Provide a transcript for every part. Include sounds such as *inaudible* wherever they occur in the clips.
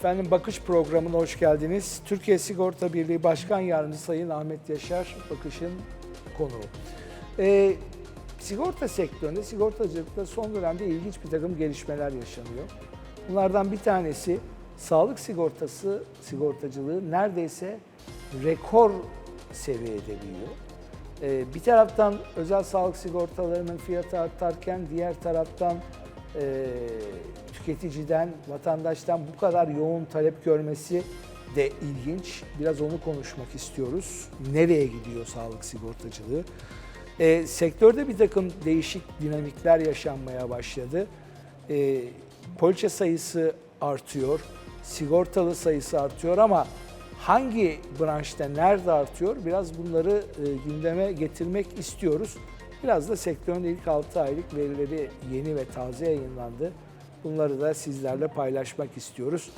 Efendim Bakış programına hoş geldiniz. Türkiye Sigorta Birliği Başkan Yardımcısı Sayın Ahmet Yaşar Bakış'ın konuğu. Ee, sigorta sektöründe, sigortacılıkta son dönemde ilginç bir takım gelişmeler yaşanıyor. Bunlardan bir tanesi sağlık sigortası, sigortacılığı neredeyse rekor seviyede büyüyor. Ee, bir taraftan özel sağlık sigortalarının fiyatı artarken diğer taraftan e, tüketiciden, vatandaştan bu kadar yoğun talep görmesi de ilginç. Biraz onu konuşmak istiyoruz. Nereye gidiyor sağlık sigortacılığı? E, sektörde bir takım değişik dinamikler yaşanmaya başladı. E, poliçe sayısı artıyor, sigortalı sayısı artıyor ama hangi branşta nerede artıyor biraz bunları e, gündeme getirmek istiyoruz. Biraz da sektörün ilk 6 aylık verileri yeni ve taze yayınlandı. Bunları da sizlerle paylaşmak istiyoruz.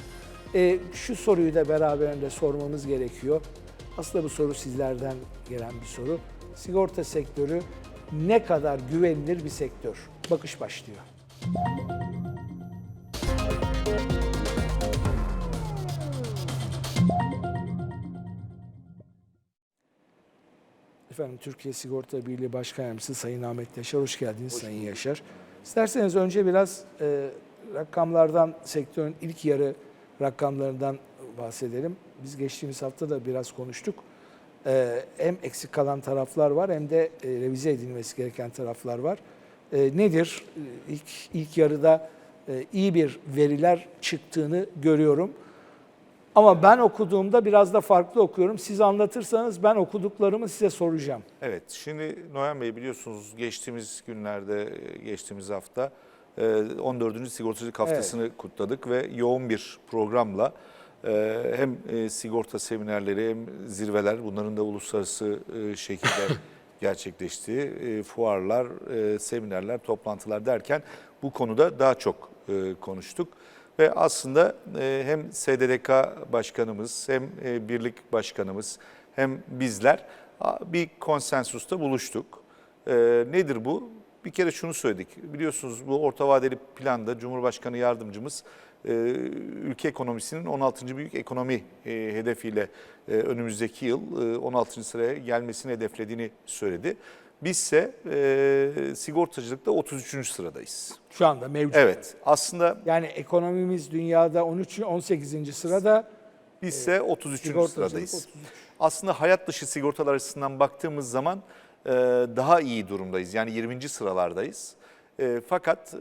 E, şu soruyu da beraberinde sormamız gerekiyor. Aslında bu soru sizlerden gelen bir soru. Sigorta sektörü ne kadar güvenilir bir sektör? Bakış başlıyor. Efendim Türkiye Sigorta Birliği Başkan Yardımcısı Sayın Ahmet Yaşar hoş geldiniz Sayın Yaşar. İsterseniz önce biraz e, rakamlardan, sektörün ilk yarı rakamlarından bahsedelim. Biz geçtiğimiz hafta da biraz konuştuk. E, hem eksik kalan taraflar var hem de e, revize edilmesi gereken taraflar var. E, nedir? E, İlk, ilk yarıda e, iyi bir veriler çıktığını görüyorum. Ama ben okuduğumda biraz da farklı okuyorum. Siz anlatırsanız ben okuduklarımı size soracağım. Evet, şimdi Noyan Bey biliyorsunuz geçtiğimiz günlerde, geçtiğimiz hafta e, 14. Sigortacılık Haftası'nı kutladık ve yoğun bir programla e, hem e, sigorta seminerleri hem zirveler, bunların da uluslararası e, şekilde *laughs* gerçekleştiği fuarlar, seminerler, toplantılar derken bu konuda daha çok konuştuk. Ve aslında hem SDDK başkanımız hem birlik başkanımız hem bizler bir konsensusta buluştuk. Nedir bu? Bir kere şunu söyledik. Biliyorsunuz bu orta vadeli planda Cumhurbaşkanı yardımcımız e, ülke ekonomisinin 16. büyük ekonomi e, hedefiyle e, önümüzdeki yıl e, 16. sıraya gelmesini hedeflediğini söyledi. Bizse e, sigortacılıkta 33. sıradayız. Şu anda mevcut. Evet aslında Yani ekonomimiz dünyada 13 18. sırada bizse 33. sigortacılık sıradayız. 33. Aslında hayat dışı sigortalar açısından baktığımız zaman e, daha iyi durumdayız. Yani 20. sıralardayız. E, fakat e,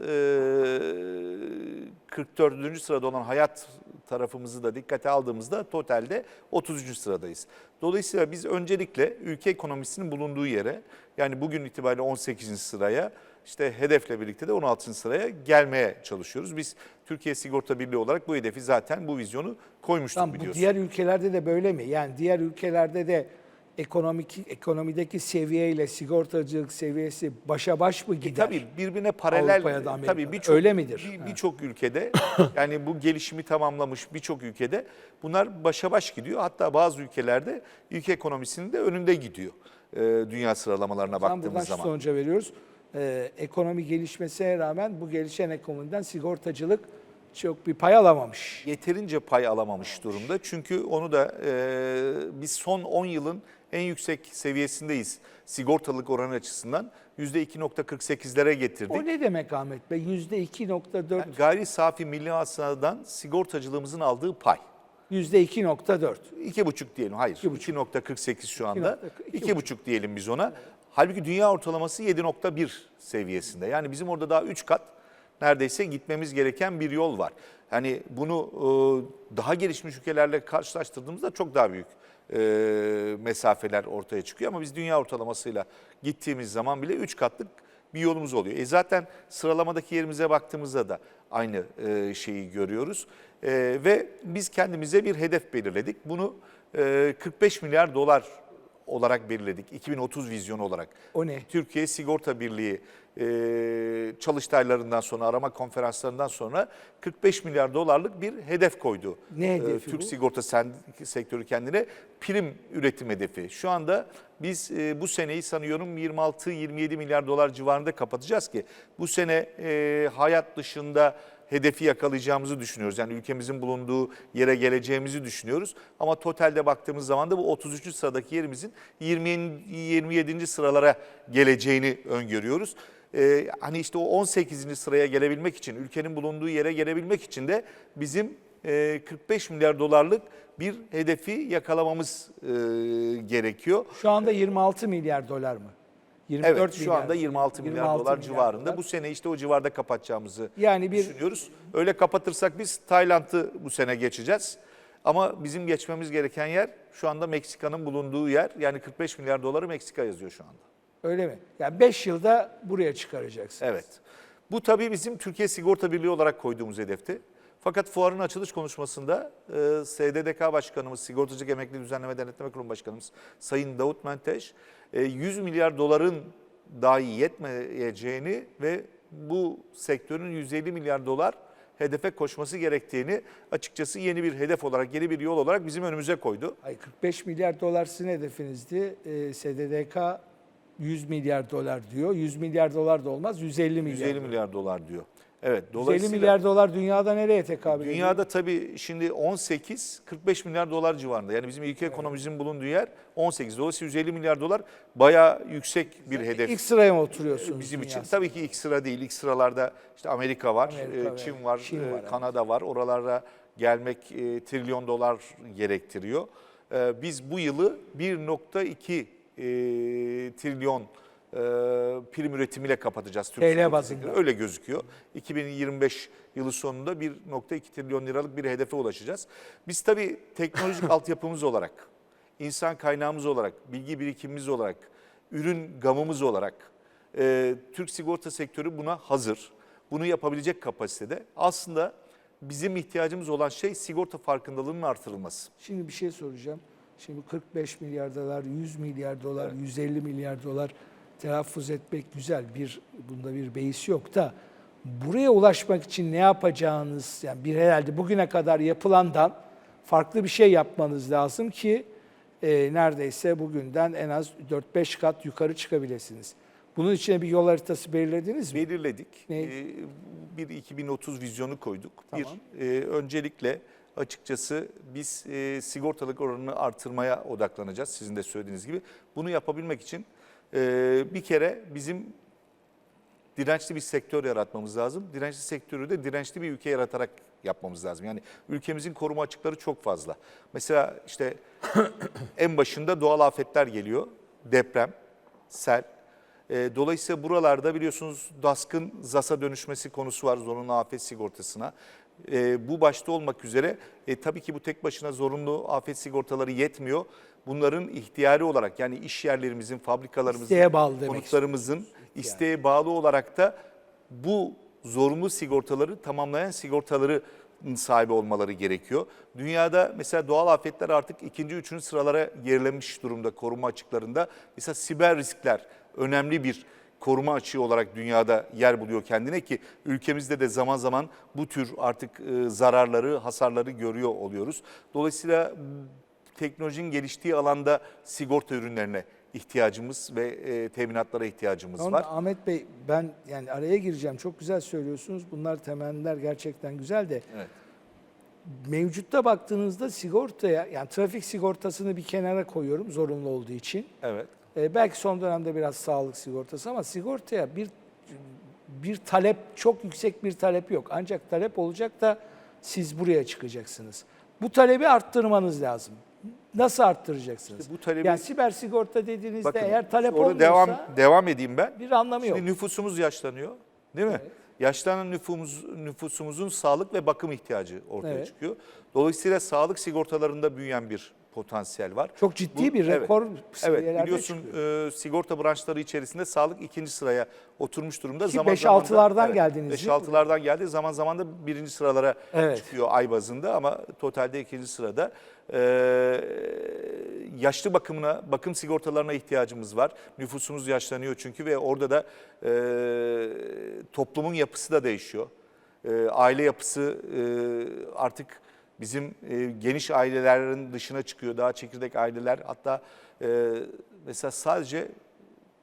44. sırada olan hayat tarafımızı da dikkate aldığımızda totalde 33. sıradayız. Dolayısıyla biz öncelikle ülke ekonomisinin bulunduğu yere yani bugün itibariyle 18. sıraya işte hedefle birlikte de 16. sıraya gelmeye çalışıyoruz. Biz Türkiye Sigorta Birliği olarak bu hedefi zaten bu vizyonu koymuştuk Tamam, bu biliyorsunuz. diğer ülkelerde de böyle mi? Yani diğer ülkelerde de ekonomik ekonomideki seviyeyle sigortacılık seviyesi başa baş mı gider? E, Tabii birbirine paralel tabii birçok Öyle midir? bir-. Birçok ülkede *coughs* yani bu gelişimi tamamlamış birçok ülkede bunlar başa baş gidiyor. Hatta bazı ülkelerde ülke ekonomisinin de önünde gidiyor. e, dünya sıralamalarına Tam baktığımız zaman. sonuca veriyoruz. Ee, ekonomi gelişmesine rağmen bu gelişen ekonomiden sigortacılık çok bir pay alamamış. Yeterince pay alamamış durumda. Çünkü onu da e, biz son 10 yılın en yüksek seviyesindeyiz sigortalık oranı açısından. %2.48'lere getirdik. O ne demek Ahmet Bey? Yüzde 2.4, Yani gayri safi milli hasıladan sigortacılığımızın aldığı pay. yüzde 2.4. İki buçuk diyelim. Hayır. 2.48 şu anda. İki İki buçuk diyelim biz ona. Halbuki dünya ortalaması 7.1 seviyesinde. Yani bizim orada daha 3 kat neredeyse gitmemiz gereken bir yol var. Yani bunu e, daha gelişmiş ülkelerle karşılaştırdığımızda çok daha büyük e, mesafeler ortaya çıkıyor. Ama biz dünya ortalamasıyla gittiğimiz zaman bile 3 katlık bir yolumuz oluyor. E zaten sıralamadaki yerimize baktığımızda da aynı e, şeyi görüyoruz. E, ve biz kendimize bir hedef belirledik. Bunu e, 45 milyar dolar olarak belirledik. 2030 vizyonu olarak. O ne? Türkiye Sigorta Birliği e, çalıştaylarından sonra, arama konferanslarından sonra 45 milyar dolarlık bir hedef koydu. Ne E, hedefi Türk bu? sigorta sen- sektörü kendine prim üretim hedefi. Şu anda biz e, bu seneyi sanıyorum 26-27 milyar dolar civarında kapatacağız ki bu sene e, hayat dışında hedefi yakalayacağımızı düşünüyoruz. Yani ülkemizin bulunduğu yere geleceğimizi düşünüyoruz. Ama totalde baktığımız zaman da bu 33. sıradaki yerimizin 20, 27. sıralara geleceğini öngörüyoruz. Ee, hani işte o 18. sıraya gelebilmek için, ülkenin bulunduğu yere gelebilmek için de bizim e, 45 milyar dolarlık bir hedefi yakalamamız e, gerekiyor. Şu anda 26 milyar dolar mı? 24 Evet şu milyar. anda 26 milyar 26 dolar milyar civarında. dolar. Bu sene işte o civarda kapatacağımızı Yani bir düşünüyoruz. Öyle kapatırsak biz Tayland'ı bu sene geçeceğiz. Ama bizim geçmemiz gereken yer şu anda Meksika'nın bulunduğu yer. Yani 45 milyar doları Meksika yazıyor şu anda. öyle mi? Yani 5 yılda buraya çıkaracaksınız. Evet. Bu tabii bizim Türkiye Sigorta Birliği olarak koyduğumuz hedefti. Fakat fuarın açılış konuşmasında e, SDDK Başkanımız, Sigortacılık Emekli Düzenleme Denetleme Kurumu Başkanımız Sayın Davut Menteş, e, 100 milyar doların dahi yetmeyeceğini ve bu sektörün 150 milyar dolar hedefe koşması gerektiğini açıkçası yeni bir hedef olarak, yeni bir yol olarak bizim önümüze koydu. Ay 45 milyar dolar sizin hedefinizdi. Ee, SDDK 100 milyar dolar diyor. 100 milyar dolar da olmaz. 150 milyar. 150 milyar dolar diyor. Evet, 150 dolayısıyla milyar dolar dünyada nereye tekabül ediyor? Dünyada tabii şimdi 18 45 milyar dolar civarında. Yani bizim ülke ekonomimizin bulunduğu yer 18. Dolayısıyla 150 milyar dolar bayağı yüksek bir hedef. İlk sıraya mı oturuyorsunuz? Bizim için tabii ki ilk sıra değil. İlk sıralarda işte Amerika var, Amerika e, ve Çin var, Çin e, var, evet. Kanada var. Oralara gelmek e, trilyon dolar gerektiriyor. E, biz bu yılı 1.2 e, trilyon e, prim üretimiyle kapatacağız. Türk TL sigorta bazında. Öyle gözüküyor. 2025 yılı sonunda 1.2 trilyon liralık bir hedefe ulaşacağız. Biz tabii teknolojik *laughs* altyapımız olarak, insan kaynağımız olarak, bilgi birikimimiz olarak, ürün gamımız olarak e, Türk sigorta sektörü buna hazır. Bunu yapabilecek kapasitede. Aslında bizim ihtiyacımız olan şey sigorta farkındalığının artırılması. Şimdi bir şey soracağım. Şimdi 45 milyar dolar, 100 milyar dolar, 150 milyar dolar telaffuz etmek güzel. Bir bunda bir beis yok da buraya ulaşmak için ne yapacağınız yani bir herhalde bugüne kadar yapılandan farklı bir şey yapmanız lazım ki e, neredeyse bugünden en az 4-5 kat yukarı çıkabilirsiniz. Bunun için bir yol haritası belirlediniz mi? Belirledik. Ne? Ee, bir 2030 vizyonu koyduk. Tamam. Bir e, öncelikle açıkçası biz e, sigortalık oranını artırmaya odaklanacağız sizin de söylediğiniz gibi. Bunu yapabilmek için e, bir kere bizim dirençli bir sektör yaratmamız lazım. Dirençli sektörü de dirençli bir ülke yaratarak yapmamız lazım. Yani ülkemizin koruma açıkları çok fazla. Mesela işte *coughs* en başında doğal afetler geliyor. Deprem, sel. E, Dolayısıyla buralarda biliyorsunuz DASK'ın ZAS'a dönüşmesi konusu var zorunlu afet sigortasına. E, bu başta olmak üzere e, tabii ki bu tek başına zorunlu afet sigortaları yetmiyor. Bunların ihtiyari olarak yani iş yerlerimizin, fabrikalarımızın, İsteğe bağlı demek konutlarımızın isteğe bağlı olarak da bu zorunlu sigortaları tamamlayan sigortaları sahibi olmaları gerekiyor. Dünyada mesela doğal afetler artık ikinci, üçüncü sıralara gerilemiş durumda koruma açıklarında. Mesela siber riskler önemli bir koruma açığı olarak dünyada yer buluyor kendine ki ülkemizde de zaman zaman bu tür artık e, zararları, hasarları görüyor oluyoruz. Dolayısıyla teknolojinin geliştiği alanda sigorta ürünlerine ihtiyacımız ve e, teminatlara ihtiyacımız Onu var. Ahmet Bey ben yani araya gireceğim. Çok güzel söylüyorsunuz. Bunlar temeller gerçekten güzel de Evet. mevcutta baktığınızda sigortaya yani trafik sigortasını bir kenara koyuyorum zorunlu olduğu için. Evet. Ee, belki son dönemde biraz sağlık sigortası ama sigortaya bir bir talep çok yüksek bir talep yok. Ancak talep olacak da siz buraya çıkacaksınız. Bu talebi arttırmanız lazım. Nasıl arttıracaksınız? İşte bu talebi- yani siber sigorta dediğinizde Bakın eğer talep orada olmuyorsa devam devam edeyim ben. bir anlamı yok. Şimdi nüfusumuz yaşlanıyor, değil mi? Yaşlanan nüfumuz, nüfusumuzun sağlık ve bakım ihtiyacı ortaya Evet. çıkıyor. Dolayısıyla sağlık sigortalarında büyüyen bir potansiyel var. Çok ciddi Bu- bir evet. rekor seviyelerde Evet biliyorsun çıkıyor. e, sigorta branşları içerisinde sağlık ikinci sıraya oturmuş durumda. Ki beş, altılardan geldiniz, değil mi? 5-6'lardan geldi. Zaman zaman da birinci sıralara Evet. çıkıyor ay bazında ama totalde ikinci sırada. E, yaşlı bakımına, bakım sigortalarına ihtiyacımız var. Nüfusumuz yaşlanıyor çünkü ve orada da e, toplumun yapısı da değişiyor. E, aile yapısı e, artık bizim e, geniş ailelerin dışına çıkıyor. Daha çekirdek aileler hatta e, mesela sadece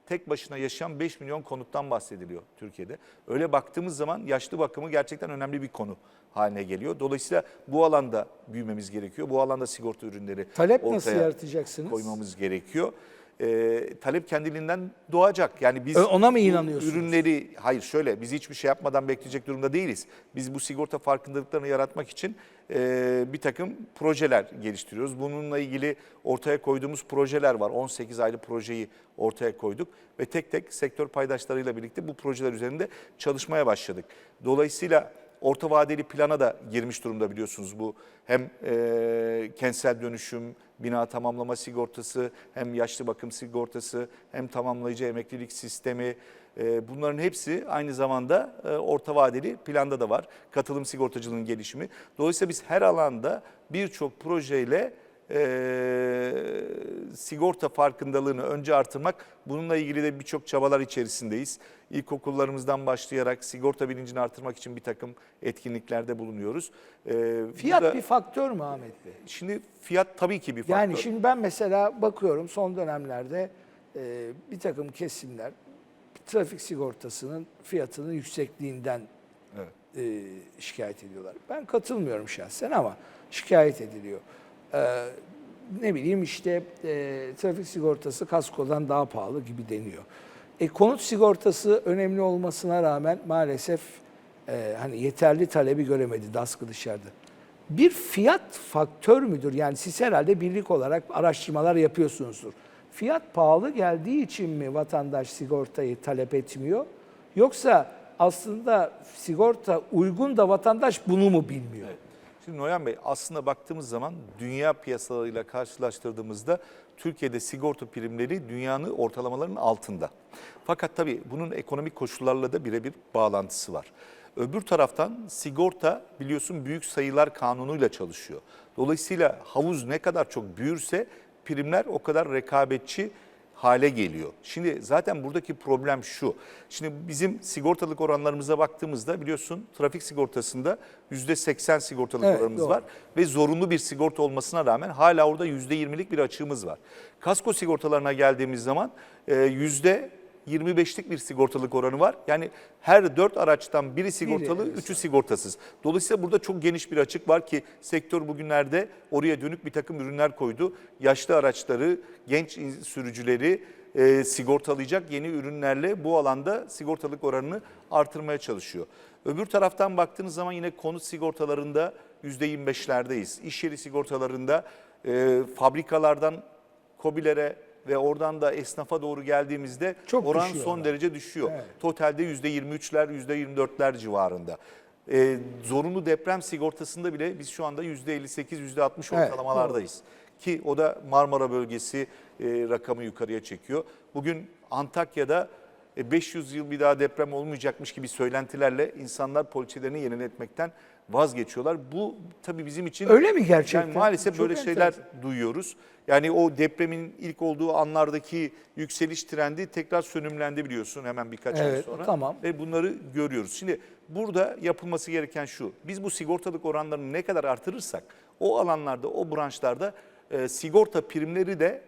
tek başına yaşayan 5 milyon konuttan bahsediliyor Türkiye'de. Öyle baktığımız zaman yaşlı bakımı gerçekten önemli bir konu haline geliyor. Dolayısıyla bu alanda büyümemiz gerekiyor. Bu alanda sigorta ürünleri Talep nasıl ortaya yaratacaksınız? koymamız gerekiyor. Ee, talep kendiliğinden doğacak. Yani biz ona mı inanıyorsunuz? Ürünleri hayır şöyle biz hiçbir şey yapmadan bekleyecek durumda değiliz. Biz bu sigorta farkındalıklarını yaratmak için e, bir takım projeler geliştiriyoruz. Bununla ilgili ortaya koyduğumuz projeler var. 18 aylı projeyi ortaya koyduk ve tek tek sektör paydaşlarıyla birlikte bu projeler üzerinde çalışmaya başladık. Dolayısıyla orta vadeli plana da girmiş durumda biliyorsunuz bu hem e, kentsel dönüşüm, bina tamamlama sigortası, hem yaşlı bakım sigortası, hem tamamlayıcı emeklilik sistemi e, bunların hepsi aynı zamanda e, orta vadeli planda da var. Katılım sigortacılığının gelişimi. Dolayısıyla biz her alanda birçok projeyle e, sigorta farkındalığını önce artırmak, bununla ilgili de birçok çabalar içerisindeyiz. İlkokullarımızdan başlayarak sigorta bilincini artırmak için bir takım etkinliklerde bulunuyoruz. E, Fiyat burada- bir faktör mü Ahmet Bey? Şimdi fiyat tabii ki bir faktör. Yani şimdi ben mesela bakıyorum son dönemlerde e, bir takım kesimler trafik sigortasının fiyatının yüksekliğinden Evet. e, şikayet ediyorlar. Ben katılmıyorum şahsen ama şikayet ediliyor. E, ne bileyim işte e, trafik sigortası kaskodan daha pahalı gibi deniyor. E, konut sigortası önemli olmasına rağmen maalesef e, hani yeterli talebi göremedi DASK'ı dışarıda. Bir fiyat faktör müdür? Yani siz herhalde birlik olarak araştırmalar yapıyorsunuzdur. Fiyat pahalı geldiği için mi vatandaş sigortayı talep etmiyor? Yoksa aslında sigorta uygun da vatandaş bunu mu bilmiyor? Şimdi Noyan Bey aslında baktığımız zaman dünya piyasalarıyla karşılaştırdığımızda Türkiye'de sigorta primleri dünyanın ortalamalarının altında. Fakat tabii bunun ekonomik koşullarla da birebir bağlantısı var. Öbür taraftan sigorta biliyorsun büyük sayılar kanunuyla çalışıyor. Dolayısıyla havuz ne kadar çok büyürse primler o kadar rekabetçi hale geliyor. Şimdi zaten buradaki problem şu. Şimdi bizim sigortalık oranlarımıza baktığımızda biliyorsun trafik sigortasında %80 sigortalık Evet, oranımız doğru. var ve zorunlu bir sigorta olmasına rağmen hala orada %20'lik bir açığımız var. Kasko sigortalarına geldiğimiz zaman e, yüzde %25'lik bir sigortalık oranı var. Yani her dört araçtan biri sigortalı, evet. üçü sigortasız. Dolayısıyla burada çok geniş bir açık var ki sektör bugünlerde oraya dönük bir takım ürünler koydu. Yaşlı araçları, genç sürücüleri e, sigortalayacak yeni ürünlerle bu alanda sigortalık oranını artırmaya çalışıyor. Öbür taraftan baktığınız zaman yine konut sigortalarında %25'lerdeyiz. İş yeri sigortalarında e, fabrikalardan KOBİ'lere ve oradan da esnafa doğru geldiğimizde Çok oran düşüyor son onlar. derece düşüyor. Evet. Totalde %23'ler, %24'ler civarında. Ee, zorunlu deprem sigortasında bile biz şu anda %58, %60 Evet, ortalamalardayız. Ki o da Marmara bölgesi e, rakamı yukarıya çekiyor. Bugün Antakya'da 500 yıl bir daha deprem olmayacakmış gibi söylentilerle insanlar poliçelerini yeniletmekten vazgeçiyorlar. Bu tabii bizim için Öyle mi gerçekten? yani maalesef Çok böyle şeyler enteresan. duyuyoruz. Yani o depremin ilk olduğu anlardaki yükseliş trendi tekrar sönümlendi biliyorsun hemen birkaç ay Evet, sonra. tamam. Ve bunları görüyoruz. Şimdi burada yapılması gereken şu. Biz bu sigortalık oranlarını ne kadar artırırsak o alanlarda, o branşlarda e, sigorta primleri de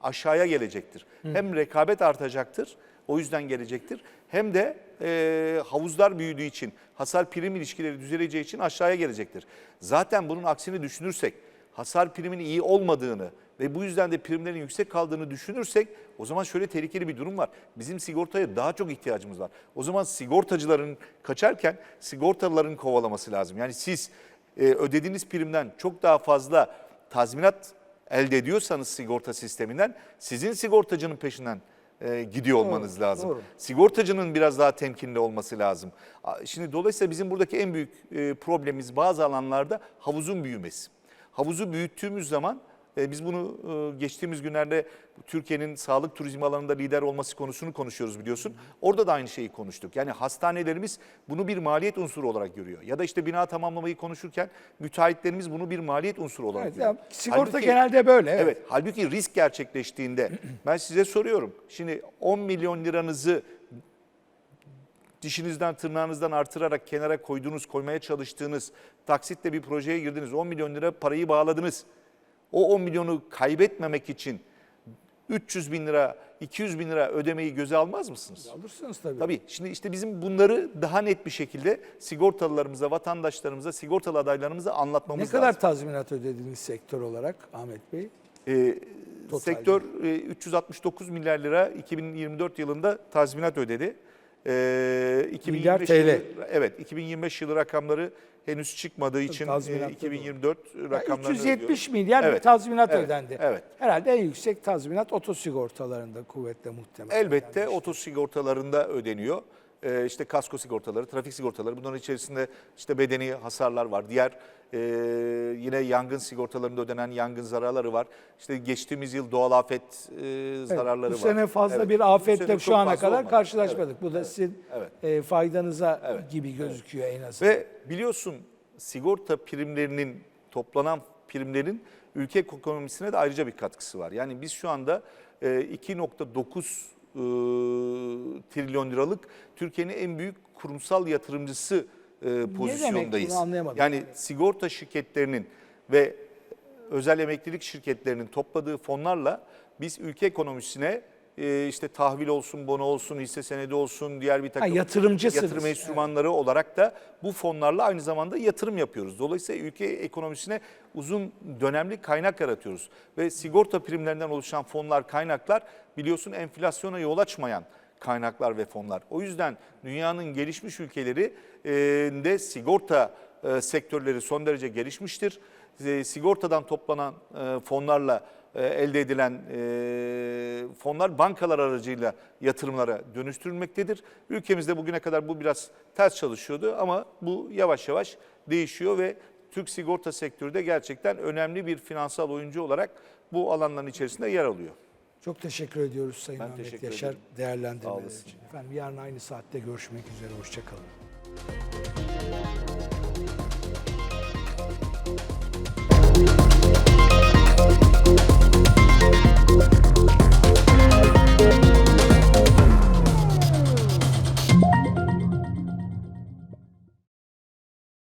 aşağıya gelecektir. Hem rekabet artacaktır, o yüzden gelecektir. Hem de e, havuzlar büyüdüğü için, hasar prim ilişkileri düzeleceği için aşağıya gelecektir. Zaten bunun aksini düşünürsek, hasar primin iyi olmadığını ve bu yüzden de primlerin yüksek kaldığını düşünürsek o zaman şöyle tehlikeli bir durum var. Bizim sigortaya daha çok ihtiyacımız var. O zaman sigortacıların kaçarken sigortalıların kovalaması lazım. Yani siz e, ödediğiniz primden çok daha fazla tazminat elde ediyorsanız sigorta sisteminden sizin sigortacının peşinden e, gidiyor olmanız lazım. doğru. Sigortacının biraz daha temkinli olması lazım. Şimdi dolayısıyla bizim buradaki en büyük e, problemimiz bazı alanlarda havuzun büyümesi. Havuzu büyüttüğümüz zaman biz bunu e, geçtiğimiz günlerde Türkiye'nin sağlık turizmi alanında lider olması konusunu konuşuyoruz biliyorsun. Orada da aynı şeyi konuştuk. Yani hastanelerimiz bunu bir maliyet unsuru olarak görüyor. Ya da işte bina tamamlamayı konuşurken müteahhitlerimiz bunu bir maliyet unsuru olarak Evet, görüyor. ya sigorta Halbuki- genelde böyle. Evet. Evet. Halbuki risk gerçekleştiğinde *clears throat* ben size soruyorum. Şimdi 10 milyon liranızı dişinizden tırnağınızdan artırarak kenara koyduğunuz, koymaya çalıştığınız taksitle bir projeye girdiniz. 10 milyon lira parayı bağladınız. O 10 milyonu kaybetmemek için 300 bin lira, 200 bin lira ödemeyi göze almaz mısınız? Alırsınız tabii. Tabii. Şimdi işte bizim bunları daha net bir şekilde sigortalılarımıza, vatandaşlarımıza, sigortalı adaylarımıza anlatmamız Ne kadar lazım. tazminat ödediniz sektör olarak Ahmet Bey? Totalde. sektör e, 369 milyar lira 2024 yılında tazminat ödedi. Ee, 2025 TL. Yılı, evet, 2025 yılı rakamları henüz çıkmadığı için e, Tazminatları 2024 Ya rakamlarını 370 ödüyoruz. milyar bir Evet, tazminat evet, ödendi. evet. Herhalde en yüksek tazminat otosigortalarında kuvvetle muhtemelen. Elbette ödenmiştir. oto sigortalarında ödeniyor. Ee, işte kasko sigortaları, trafik sigortaları bunların içerisinde işte bedeni hasarlar var. Diğer e, yine yangın sigortalarında ödenen yangın zararları var. İşte geçtiğimiz yıl doğal afet e, Evet, zararları bu var. sene fazla Evet, bir bu afetle şu ana kadar olmadı. karşılaşmadık. Bu da sizin evet. e, faydanıza Evet. gibi gözüküyor en azından. Ve biliyorsun sigorta primlerinin toplanan primlerin ülke ekonomisine de ayrıca bir katkısı var. Yani biz şu anda e, 2.9 e, trilyon liralık Türkiye'nin en büyük kurumsal yatırımcısı e, pozisyondayız. bunu anlayamadım. Yani sigorta şirketlerinin ve özel emeklilik şirketlerinin topladığı fonlarla biz ülke ekonomisine e, işte tahvil olsun, bono olsun, hisse senedi olsun, diğer bir takım yatırımcısınız. yatırım enstrümanları olarak da bu fonlarla aynı zamanda yatırım yapıyoruz. Dolayısıyla ülke ekonomisine uzun dönemli kaynak yaratıyoruz. Ve sigorta primlerinden oluşan fonlar, kaynaklar biliyorsun enflasyona yol açmayan kaynaklar ve fonlar. O yüzden dünyanın gelişmiş ülkeleri e, de sigorta e, sektörleri son derece gelişmiştir. E, Sigortadan toplanan e, fonlarla e, elde edilen e, fonlar bankalar aracıyla yatırımlara dönüştürülmektedir. Ülkemizde bugüne kadar bu biraz ters çalışıyordu ama bu yavaş yavaş değişiyor ve Türk sigorta sektörü de gerçekten önemli bir finansal oyuncu olarak bu alanların içerisinde yer alıyor. Çok teşekkür ediyoruz Sayın Ben Ahmet Yaşar ederim. Değerlendirmeler için. Efendim yarın aynı saatte görüşmek üzere. Hoşçakalın.